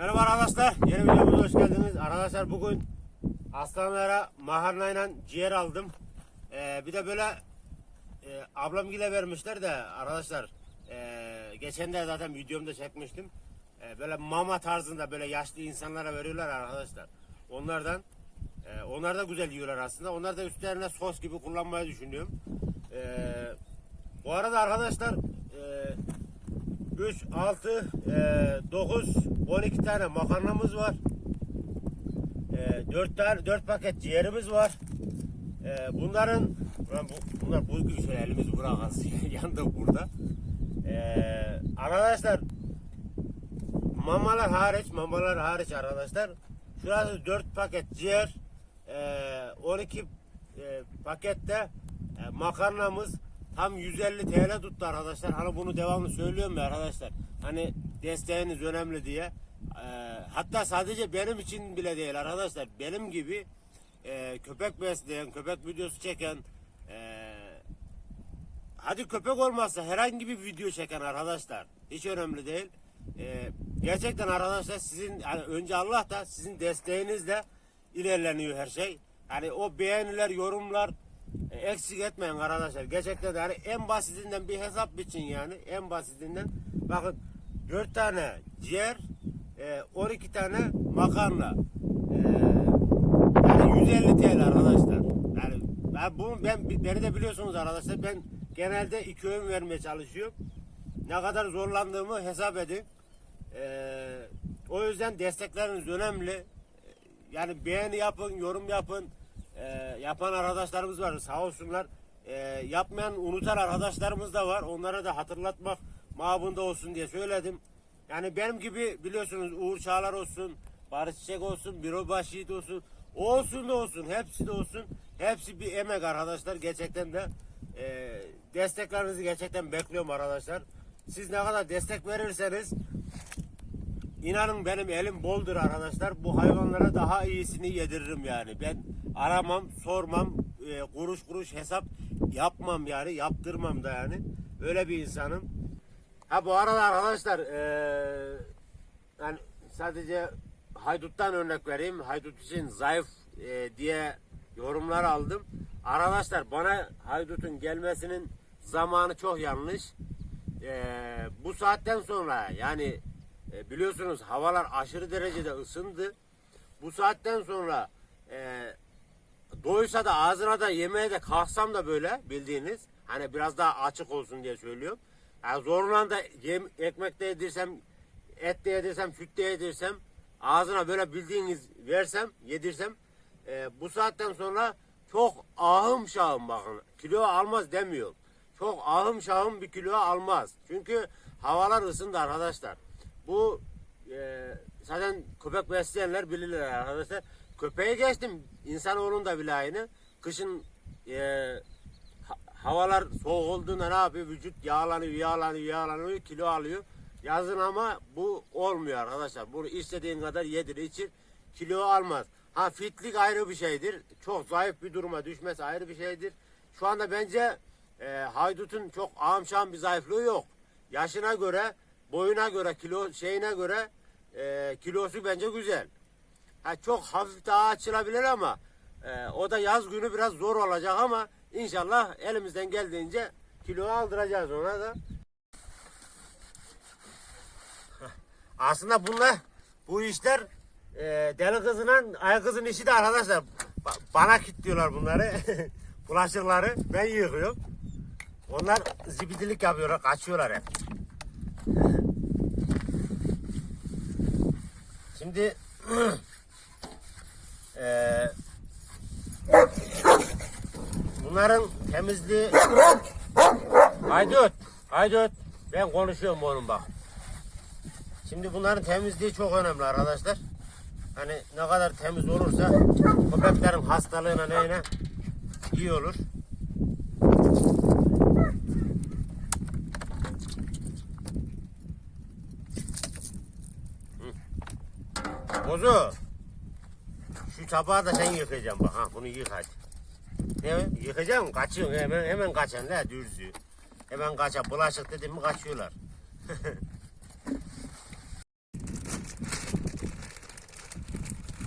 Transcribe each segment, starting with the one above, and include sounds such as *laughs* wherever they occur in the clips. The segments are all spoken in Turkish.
Merhaba arkadaşlar, yeni videomuza hoş geldiniz. Arkadaşlar bugün aslanlara maharnayla ciğer aldım. Ee, bir de böyle e, ablamgile vermişler de arkadaşlar e, geçen de zaten videomda çekmiştim. E, böyle mama tarzında böyle yaşlı insanlara veriyorlar arkadaşlar. Onlardan e, onlar da güzel yiyorlar aslında. Onlar da üstlerine sos gibi kullanmayı düşünüyorum. E, bu arada arkadaşlar e, 3, 6, 9, 12 tane makarnamız var. 4 tane 4 paket ciğerimiz var. E, bunların ulan bu, bunlar buz gibi şöyle elimizi bırakasın *laughs* yandık burada. E, arkadaşlar mamalar hariç mamalar hariç arkadaşlar şurası 4 paket ciğer e, 12 e, pakette e, makarnamız tam 150 TL tuttu arkadaşlar. Hani bunu devamlı söylüyorum ya arkadaşlar. Hani desteğiniz önemli diye. E, hatta sadece benim için bile değil arkadaşlar. Benim gibi e, köpek besleyen, köpek videosu çeken e, hadi köpek olmazsa herhangi bir video çeken arkadaşlar hiç önemli değil. Ee, gerçekten arkadaşlar sizin yani önce Allah da sizin desteğinizle ilerleniyor her şey. Hani o beğeniler, yorumlar e, eksik etmeyin arkadaşlar. Gerçekten de hani en basitinden bir hesap biçin yani. En basitinden bakın 4 tane ciğer, e, 12 tane makarna. E, yani 150 TL arkadaşlar. Yani ben bunu ben beni de biliyorsunuz arkadaşlar. Ben genelde iki öğün vermeye çalışıyorum. Ne kadar zorlandığımı hesap edin. O yüzden destekleriniz önemli. Yani beğeni yapın, yorum yapın. Ee, yapan arkadaşlarımız var sağ olsunlar. Ee, yapmayan unutan arkadaşlarımız da var. Onlara da hatırlatmak mabında olsun diye söyledim. Yani benim gibi biliyorsunuz Uğur Çağlar olsun, Barış Çiçek olsun, Birobaş Yiğit olsun. Olsun da olsun, hepsi de olsun. Hepsi bir emek arkadaşlar. Gerçekten de e, desteklerinizi gerçekten bekliyorum arkadaşlar. Siz ne kadar destek verirseniz İnanın benim elim boldur arkadaşlar. Bu hayvanlara daha iyisini yediririm yani. Ben aramam, sormam, e, kuruş kuruş hesap yapmam yani. Yaptırmam da yani. Öyle bir insanım. Ha bu arada arkadaşlar e, yani sadece hayduttan örnek vereyim. Haydut için zayıf e, diye yorumlar aldım. Arkadaşlar bana haydutun gelmesinin zamanı çok yanlış. E, bu saatten sonra yani e, biliyorsunuz havalar aşırı derecede ısındı. Bu saatten sonra e, doysa da ağzına da yemeğe de kalksam da böyle bildiğiniz hani biraz daha açık olsun diye söylüyorum. Yani zorla da yem, ekmek de yedirsem, et de yedirsem, süt de yedirsem ağzına böyle bildiğiniz versem, yedirsem e, bu saatten sonra çok ahım şahım bakın. Kilo almaz demiyorum. Çok ahım şahım bir kilo almaz. Çünkü havalar ısındı arkadaşlar. Bu e, zaten köpek besleyenler bilirler arkadaşlar. Köpeği geçtim. İnsanoğlunun da bile aynı. Kışın e, ha- havalar soğuk olduğunda ne yapıyor? Vücut yağlanıyor, yağlanıyor, yağlanıyor, kilo alıyor. Yazın ama bu olmuyor arkadaşlar. Bunu istediğin kadar yedir, içir. Kilo almaz. Ha fitlik ayrı bir şeydir. Çok zayıf bir duruma düşmesi ayrı bir şeydir. Şu anda bence e, haydutun çok ağım bir zayıflığı yok. Yaşına göre boyuna göre kilo şeyine göre e, kilosu bence güzel. Ha çok hafif daha açılabilir ama e, o da yaz günü biraz zor olacak ama inşallah elimizden geldiğince kilo aldıracağız ona da. Aslında bunlar bu işler e, deli kızının ay kızın işi de arkadaşlar. Ba- bana kilitliyorlar bunları. *laughs* Bulaşıkları ben yıkıyorum. Onlar zibidilik yapıyorlar, kaçıyorlar hep. Şimdi eee *clears throat* bunların temizliği Haydut, Haydut ben konuşuyorum oğlum bak. Şimdi bunların temizliği çok önemli arkadaşlar. Hani ne kadar temiz olursa köpeklerin hastalığına neyine iyi olur. Bozu. Şu tabağı da sen yıkayacaksın bak. Ha, bunu yık hadi. Ne? Yıkacaksın kaçıyorsun hemen hemen kaçan la dürzü. Hemen kaçan bulaşık dedim mi kaçıyorlar. *laughs*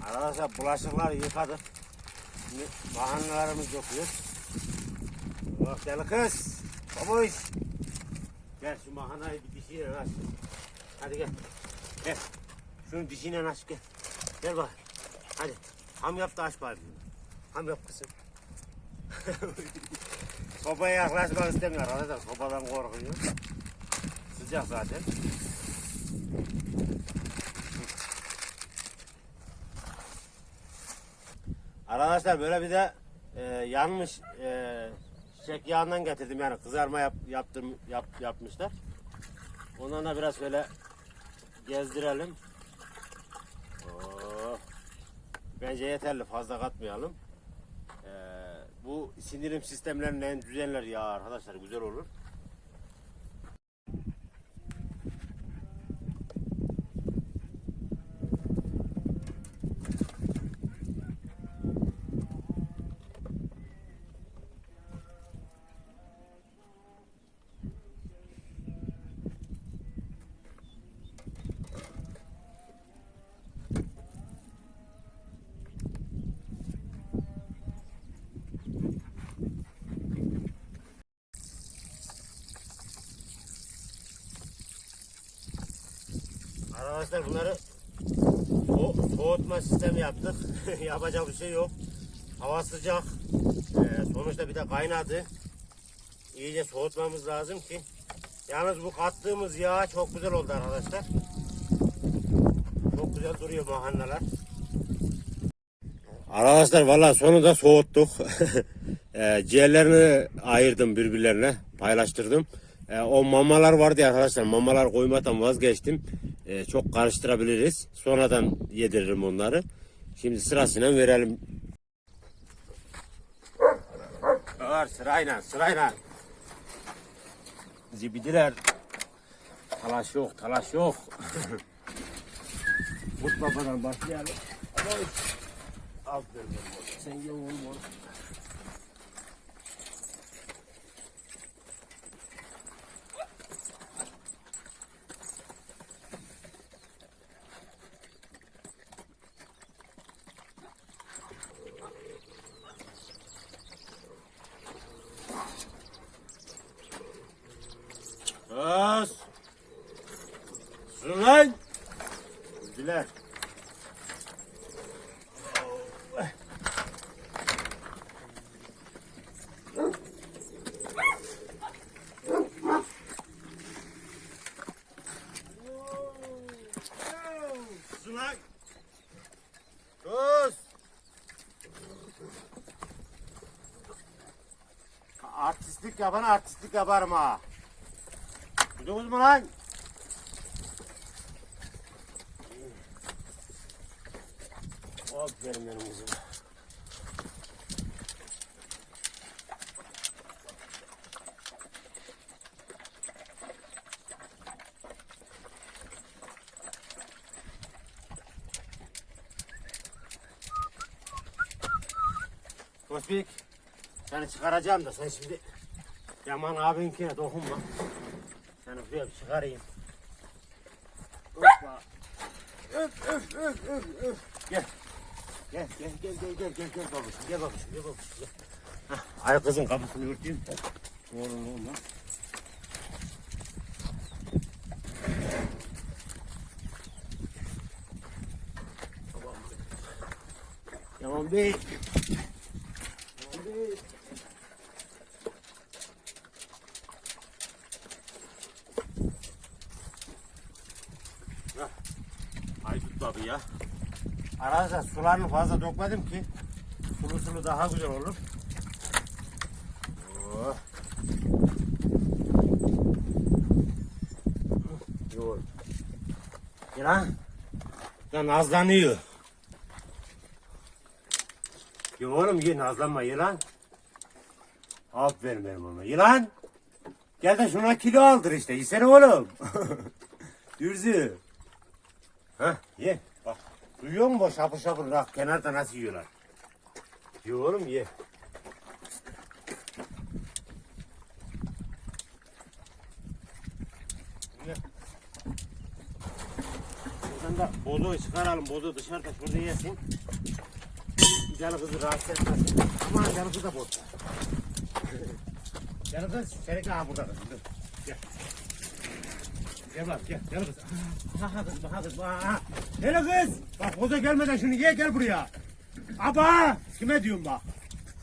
Arkadaşlar bulaşıkları yıkadık. Şimdi mahanelerimiz yapıyor. Bak deli kız. Babuş. Gel şu mahanayı bir dişiyle aç. Hadi gel. Gel. Şunu dişiyle aç gel. Gel bak. Hadi. Ham yap da aç bari. Ham yap kızım. *laughs* Sobaya yaklaşmak istemiyor arkadaşlar. Sobadan korkuyor. Sıcak zaten. Arkadaşlar böyle bir de e, yanmış e, çiçek yağından getirdim yani kızarma yap, yaptım yap, yapmışlar. Ondan da biraz böyle gezdirelim. Oo. Bence yeterli fazla katmayalım. E, bu sindirim sistemlerinin en düzenler ya arkadaşlar güzel olur. Arkadaşlar bunları so soğutma sistemi yaptık. *laughs* Yapacak bir şey yok. Hava sıcak. Ee, sonuçta bir de kaynadı. İyice soğutmamız lazım ki. Yalnız bu kattığımız yağ çok güzel oldu arkadaşlar. Çok güzel duruyor mahalleler. Arkadaşlar valla sonunda soğuttuk. *laughs* e, ciğerlerini ayırdım birbirlerine. Paylaştırdım. E, o mamalar vardı ya arkadaşlar. Mamalar koymaktan vazgeçtim. E, çok karıştırabiliriz. Sonradan yediririm onları. Şimdi sırasıyla verelim. Var sırayla sırayla. Zibidiler. Talaş yok talaş yok. *laughs* Mut babadan başlayalım. Oy. Aferin oğlum. Sen ye oğlum oğlum. Kız. Sus lan. Diler. Sus lan. Sus. Artistlik yapan artistlik yaparım ha. Duydunuz mu lan? Aferin benim kızım. Kospik, seni çıkaracağım da sen şimdi Yaman abinkine dokunma. Seni buraya bir çıkarayım. Hoppa. Öf öf öf öf öf. Gel. Gel gel gel gel gel gel gel babuşum gel babuşum gel babuşum gel. Hah, ay kızın kapısını örteyim. Oğlum oğlum lan. Yaman Bey. Yaman Bey. Ay tut tabii ya. Arkadaşlar sularını fazla dökmedim ki sulu sulu daha güzel olur. Oh. Yoğur. Yılan. Ya nazlanıyor. Ya oğlum ye nazlanma yılan. Aferin benim ona. Yılan. Gel de şuna kilo aldır işte. Yesene oğlum. *laughs* Dürzü. Hah ye. Duyuyor musun şapır şapır bak kenarda nasıl yiyorlar. Ye oğlum ye. Ye. Buradan Şurada bozuğu çıkaralım. Bozuğu dışarıda şurada yesin. Canı kızı rahatsız etmesin. Aman canı kızı da bozdu. *laughs* canı kız aha burada kızım. Gel. Bak gel. Gel kız. Ha ha kız. Ha kız. Ha. Hele kız. Bak boza gelmeden şunu ye gel buraya. Aba. Kime diyorum bak.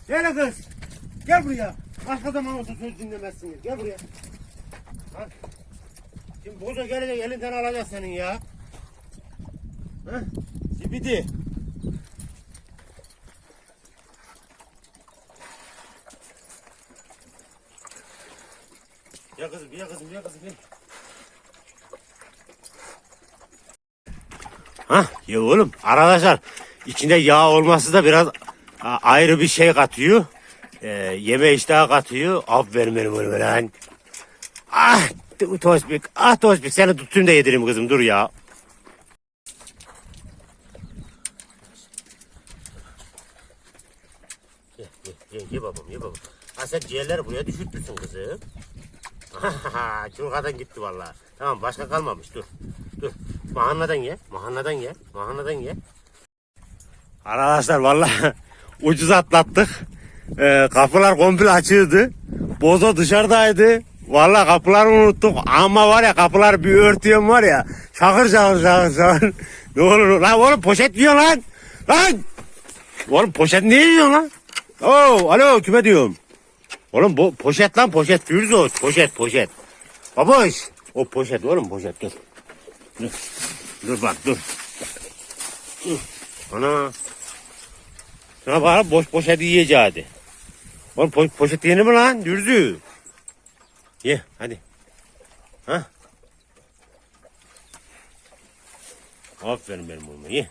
Hele kız. Gel buraya. Başka zaman olsa söz dinlemezsiniz. Gel buraya. Ha. Şimdi boza gelecek elinden alacak senin ya. Ha? Zibidi. Ya kızım ya kızım ya kızım ya. Ha ya oğlum arkadaşlar içinde yağ olması da biraz ayrı bir şey katıyor. Ee, yeme iştahı katıyor. Aferin benim oğlum lan. Ah Tospik ah Tospik seni tutayım da yedireyim kızım dur ya. Ye, ye, ye, babam ye babam. Ha sen ciğerleri buraya düşürtmüşsün kızım. *laughs* Çulkadan gitti vallahi. Tamam başka kalmamış dur. Dur. Mahannadan ye. Mahannadan ye. Mahannadan ye. Arkadaşlar vallahi *laughs* ucuz atlattık. Ee, kapılar komple açığıydı. Bozo dışarıdaydı. Vallahi kapıları unuttuk ama var ya kapılar bir örtüyorum var ya. Şakır şakır şakır şakır. *laughs* ne olur lan oğlum poşet yiyor lan. Lan. Oğlum poşet niye yiyorsun lan? Oo, alo kime diyorum? Oğlum bu poşet lan poşet Fürzo poşet poşet. Baboş. O poşet oğlum poşet dur. Dur, dur bak dur. Dur. Ana. Şuna bak boş yiyeceği hadi. Oğlum po poşet yenir mi lan dürzü? Ye hadi. Ha? Aferin benim oğluma ye.